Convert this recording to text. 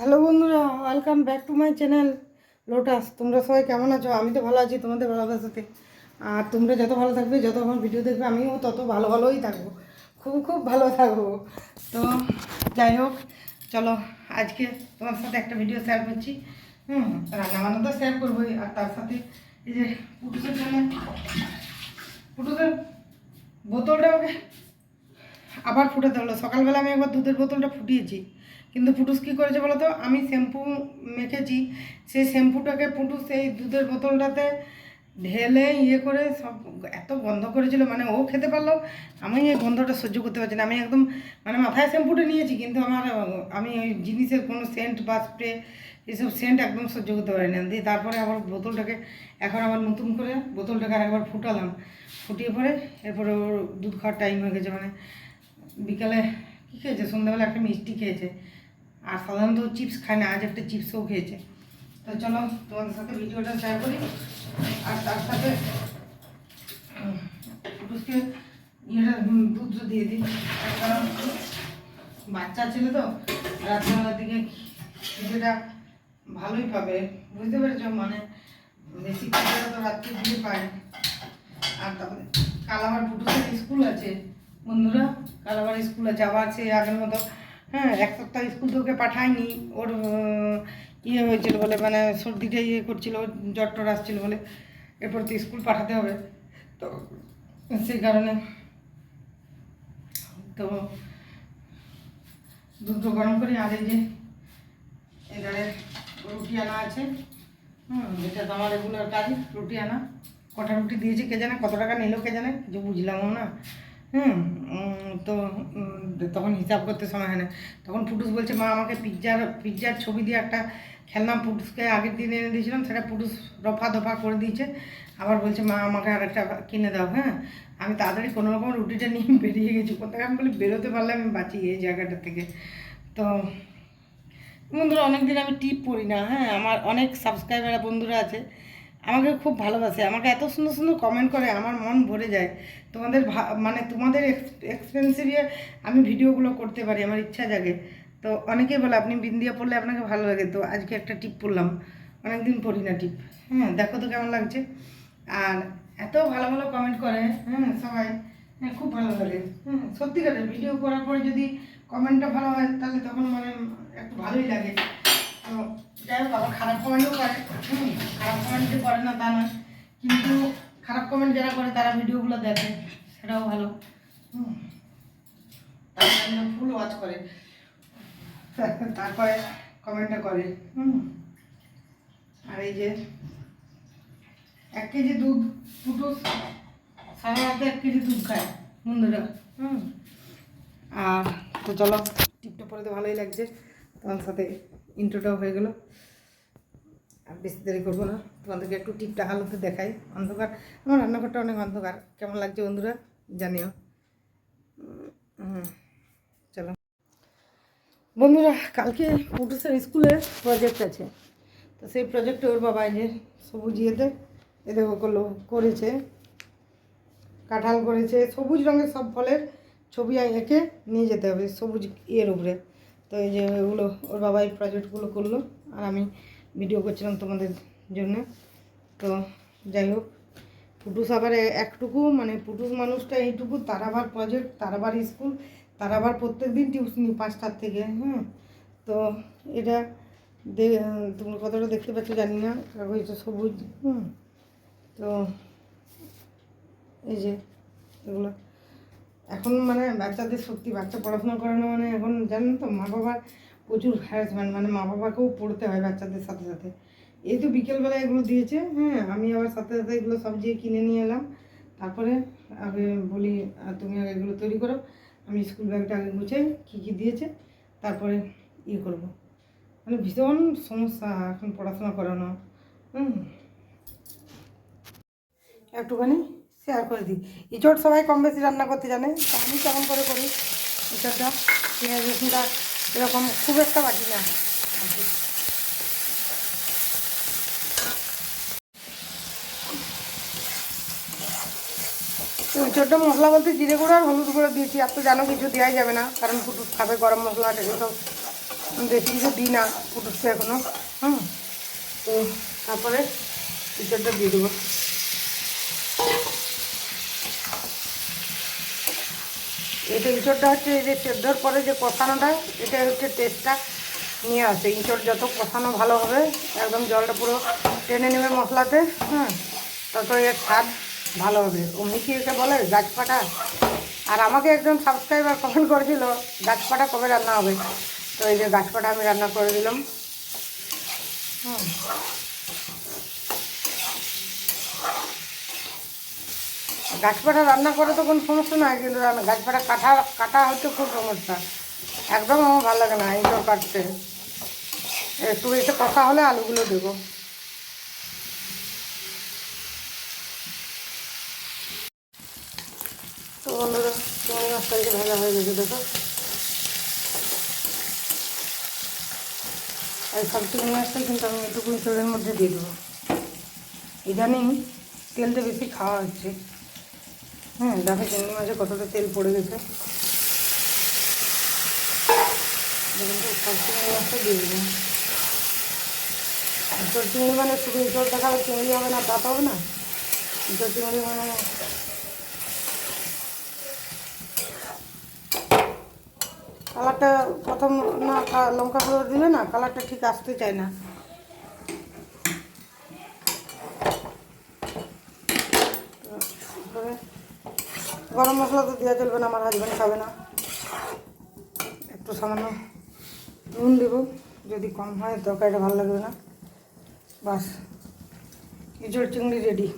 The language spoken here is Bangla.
হ্যালো বন্ধুরা welcome back to my channel Lotus তোমরা সবাই কেমন আছো? আমি তো ভালো আছি, তোমাদের ভালোবাসাতে আর তোমরা যত ভালো থাকবে, যত আমার ভিডিও দেখবে, আমিও তত ভালো ভালোই থাকব। খুব খুব ভালো থাকব। তো, যাই হোক, চলো, আজকে তোমার সাথে একটা ভিডিও শেয়ার করছি। হুম রান্না বান্না তো শেয়ার করবোই, আর তার সাথে এই যে পুটুসের জন্য, পুটুসের বোতলটা ওকে আবার ফুটাতে হলো। সকালবেলা আমি একবার দুধের বোতলটা ফুটিয়েছি। কিন্তু ফুটুস কী করেছে বলো তো আমি শ্যাম্পু মেখেছি সেই শ্যাম্পুটাকে ফুটুস এই দুধের বোতলটাতে ঢেলে ইয়ে করে সব এত গন্ধ করেছিল মানে ও খেতে পারল। আমি এই গন্ধটা সহ্য করতে পারছি না। আমি একদম মানে মাথায় শ্যাম্পুটা নিয়েছি, কিন্তু আমার, আমি ওই জিনিসের কোনো সেন্ট বা স্প্রে এসব সেন্ট একদম সহ্য করতে পারি না দিয়ে তারপরে আবার বোতলটাকে এখন আবার নতুন করে বোতলটাকে আরেকবার ফুটালাম। ফুটিয়ে পরে এরপরে ওর দুধ খাওয়ার টাইম হয়ে গেছে মানে বিকালে কী খেয়েছে? সন্ধ্যাবেলা একটা মিষ্টি খেয়েছে। আর সাধারণত চিপস খায় না, আজ একটা চিপসও খেয়েছে। তো চলো, তোমাদের সাথে ভিডিওটা শেয়ার করি। আর তার সাথে পুটুসকে ইয়েটা দুধ দিয়ে দিই। কারণ বাচ্চা ছেলে তো, রাত্রেবেলার দিকে খিদেটা ভালোই পাবে। বুঝতে পেরেছ? মানে বেশি খিদেটা তো রাত্রে দিয়ে পায় আর তারপরে কাল আবার স্কুল আছে। বন্ধুরা কাল আবার স্কুল আছে, আবার সে আগের মতো হ্যাঁ এক সপ্তাহ স্কুল তো ওকে পাঠায়নি। ওর ইয়ে হয়েছিল বলে মানে সর্দিটা ইয়ে করছিল জ্বর টর আসছিল বলে। এরপর তো স্কুল পাঠাতে হবে। তো সেই কারণে তো দুধ গরম করে। আর এই যে এবারে রুটি আনা আছে। হুম, এটা তো আমার রেগুলার কাজ, রুটি আনা। কটা রুটি দিয়েছে কে জানে, কত টাকা নিল কে জানে, কিছু বুঝলামও না। হুম তো তখন হিসাব করতে সময় হয় না। তখন পুটুস বলছে, মা, আমাকে পিৎজার পিৎজার ছবি দিয়ে একটা খেলনা পুটুসকে আগের দিন এনে দিয়েছিলাম, সেটা পুটুস রফা দফা করে দিয়েছে। আবার বলছে, মা, আমাকে আর একটা কিনে দাও হ্যাঁ? আমি তাড়াতাড়ি কোনো রকম রুটিটা নিয়ে বেরিয়ে গেছি। কোথায়? আমি বলি, বেরোতে পারলে আমি বাঁচি এই জায়গাটা থেকে। তো বন্ধুরা অনেক দিন আমি টিপ পড়ি না হ্যাঁ? আমার অনেক সাবস্ক্রাইবার বন্ধুরা আছে। আমাকে খুব ভালোবাসে, আমাকে এত সুন্দর সুন্দর কমেন্ট করে, আমার মন ভরে যায়। তোমাদের মানে তোমাদের এক্সপেন্সিভে আমি ভিডিওগুলো করতে পারি, আমার ইচ্ছা জাগে। তো অনেকেই বলে, আপনি বিন্দিয়া পড়লে আপনাকে ভালো লাগে। তো আজকে একটা টিপ পড়লাম, অনেকদিন পড়ি না টিপ। হ্যাঁ দেখো তো কেমন লাগছে। আর এত ভালো ভালো কমেন্ট করে হ্যাঁ সবাই হ্যাঁ খুব ভালো লাগে। হ্যাঁ সত্যিকারের ভিডিও করার পরে যদি কমেন্টটা ভালো হয়, তাহলে তখন মানে একটু ভালোই লাগে। যাই খারাপ কমেন্টও করে। হুম, খারাপ কমেন্ট করে না, তা নয়। কিন্তু খারাপ কমেন্ট যারা করে, তারা ভিডিওগুলো দেখে, সেটাও ভালো। হুম। তারা ফুল ওয়াচ করে। তারপরে কমেন্টটা করে। হুম। আর এই যে এক কেজি দুধ, দুটো সাধারণত এক কেজি দুধ খায় বন্ধুরা। হুম। আর তো চলো টিপটা পরে তো ভালোই লাগছে তোমার সাথে। ইন্ট্রোটাও হয়ে গেল। আর বেশি দেরি করব না। তোমাদেরকে একটু টিপটা আলোতে দেখাই। অন্ধকার। আমার রান্নাঘরটা অনেক অন্ধকার। কেমন লাগছে বন্ধুরা? জানিও। চলো। বন্ধুরা, কালকে পুটুসের স্কুলে প্রজেক্ট আছে। তো সেই প্রজেক্টে ওর বাবা যে সবুজ ইয়েতে এ দেখো করল, করেছে। কাঁঠাল করেছে। সবুজ রঙের সব ফলের ছবি এঁকে নিয়ে যেতে হবে সবুজ ইয়ের উপরে। তো এই যে ওগুলো ওর বাবা এই প্রজেক্টগুলো করল, আর আমি ভিডিও করছিলাম তোমাদের জন্য। তো যাই হোক, পুটুস আবার একটুকু মানে পুটুস মানুষটা এইটুকু, তার আবার প্রজেক্ট তার আবার স্কুল তার আবার প্রত্যেক দিন টিউশনি পাঁচটার থেকে হ্যাঁ। তো এটা তোমরা কতটা দেখতে পাচ্ছ, জানি না কাগজটা সবুজ, হুম। তো এই যে এগুলো। এখন মানে বাচ্চাদের সত্যি, বাচ্চা পড়াশোনা করানো মানে এখন জানেন তো মা বাবার প্রচুর হ্যারাসমেন্ট মানে মা বাবাকেও পড়তে হয় বাচ্চাদের সাথে সাথে। এই তো বিকেলবেলা এগুলো দিয়েছে হ্যাঁ আমি আবার সাথে সাথে এগুলো সব যেয়ে কিনে নিয়ে এলাম। তারপরে আগে বলি তুমি আগে এগুলো তৈরি করো, আমি স্কুল ব্যাগটা আগে গুছাই, কী কী দিয়েছে, তারপরে ইয়ে করব। মানে ভীষণ সমস্যা, এখন পড়াশোনা করানো। হুম। একটুখানি শেয়ার করে দিই। ইঁচড় সবাই কম বেশি রান্না করতে জানে, তো আমি কেমন করে করি? ইঁচড়টা পেঁয়াজ, রসুনটা এরকম খুব একটা বাটি না। ইঁচড়টা মশলা বলতে জিরে গুঁড়ো আর হলুদ গুঁড়ো দিয়েছি, আর তো জানো কিছু দেওয়াই যাবে না, কারণ ফুটুস খাবে, গরম মশলা এগুলো সব বেশি কিছু দিই না ফুটুচ্ছে এখনও। হুম, তো তারপরে ইঁচড়টা দিয়ে দেবো। এটা ইঁচড়টা হচ্ছে এই যে সেদ্ধর পরে যে কষানোটা, এটা হচ্ছে টেস্টটা নিয়ে আসে। ইঁচড় যত কষানো ভালো হবে, একদম জলটা পুরো টেনে নেবে মশলাতে হ্যাঁ তত এর স্বাদ ভালো হবে। অমনি কি একে বলে, গাছপাটা। আর আমাকে একজন সাবস্ক্রাইবার কমেন্ট করেছিল, গাছপাটা কবে রান্না হবে? তো এই যে গাছপাটা আমি রান্না করে দিলাম। হুম। গাছপাটা রান্না করে তো কোনো সমস্যা নয় কিন্তু গাছপাটা কাটা কাটা হচ্ছে খুব সমস্যা। একদম আমার ভালো লাগে না, এইসব কাটতে। একটু এসে কষা হলে আলুগুলো দেবো। তো বন্ধুরা চিংড়ি মাছটা ভাজা হয়ে গেছে, দেখো। এই সব চিংড়ি মাছটাই কিন্তু আমি একটু চোরের মধ্যে দিয়ে দেবো। ইদানিং তেলটা বেশি খাওয়া হচ্ছে। হ্যাঁ দেখো চিংড়ি মাছে কতটা তেল পড়ে গেছে। সব চিংড়ি মাছটা দিয়ে দেবো ইঁচড় চিংড়ি মানে শুধু ইঁচড় দেখাবে চিংড়ি হবে না তা হবে না? ইঁচড় চিংড়ি মানে কালারটা প্রথম না লঙ্কা গুঁড়ো দিলে না, কালারটা ঠিক আসতে চায় না। গরম মশলা তো দেওয়া চলবে না, আমার হাজব্যান্ড খাবে না। একটু সামান্য নুন দেবো, যদি কম হয়, তরকারিটা ভালো লাগবে না। বাস, ইঁচড় চিংড়ি রেডি